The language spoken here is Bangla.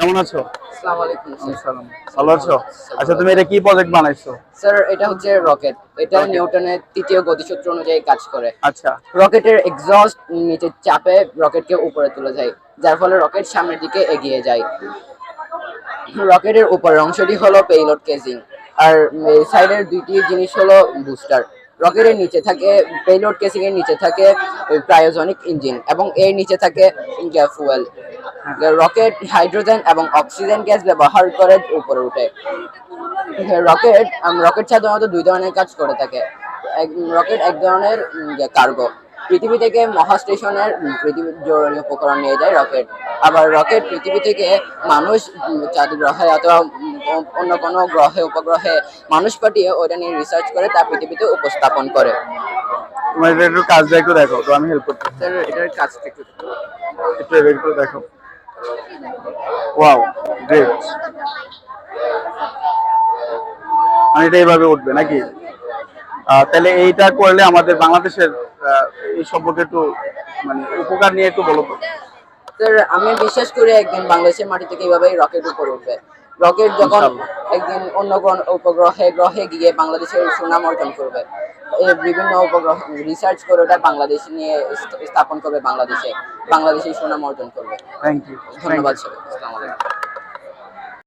কেমন আছো? আসসালামু আলাইকুম সালাম ভালো আছো? আচ্ছা তুমি এটা কি প্রজেক্ট বানাইছো? স্যার এটা হচ্ছে রকেট। এটা নিউটনের তৃতীয় গতিসূত্র অনুযায়ী কাজ করে। আচ্ছা। রকেটের এক্সস্ট নিচে চাপে রকেটকে উপরে তুলে যায় যার ফলে রকেট সামনের দিকে এগিয়ে যায়। রকেটের উপরের অংশটি হলো পেইলোড কেজিং আর সাইডের দুইটি জিনিস হলো বুস্টার রকেটের নিচে থাকে পেইলোড কেসিং এর নিচে থাকে ক্রায়োজনিক ইঞ্জিন এবং এর নিচে থাকে ফুয়েল রকেট হাইড্রোজেন এবং অক্সিজেন গ্যাস ব্যবহার করে উপরে উঠে। রকেট রকেট সাধারণত দুই ধরনের কাজ করে থাকে। রকেট এক ধরনের কার্গো। পৃথিবী থেকে মহাস্টেশনের পৃথিবীর জরুরি উপকরণ নিয়ে যায় রকেট। আবার রকেট পৃথিবী থেকে মানুষ চাঁদ গ্রহে অথবা অন্য কোনো গ্রহে উপগ্রহে মানুষ পাঠিয়ে ওটা নিয়ে রিসার্চ করে তা পৃথিবীতে উপস্থাপন করে। তোমার একটু কাজটা একটু দেখো তো আমি হেল্প করতে এটার কাজটা একটু একটু দেখো। ওয়াও গ্রেট মানে এটা এইভাবে উঠবে নাকি? তাহলে এইটা করলে আমাদের বাংলাদেশের এই সম্পর্কে একটু মানে উপকার নিয়ে একটু বলো তো। আমি বিশ্বাস করি একদিন বাংলাদেশের মাটি থেকে এইভাবে রকেট উপর উঠবে। রকেট যখন একদিন অন্য কোন উপগ্রহে গ্রহে গিয়ে বাংলাদেশের সুনাম অর্জন করবে বিভিন্ন উপগ্রহ রিসার্চ করে ওটা বাংলাদেশ নিয়ে স্থাপন করবে বাংলাদেশে বাংলাদেশের সুনাম অর্জন করবে। থ্যাংক ইউ ধন্যবাদ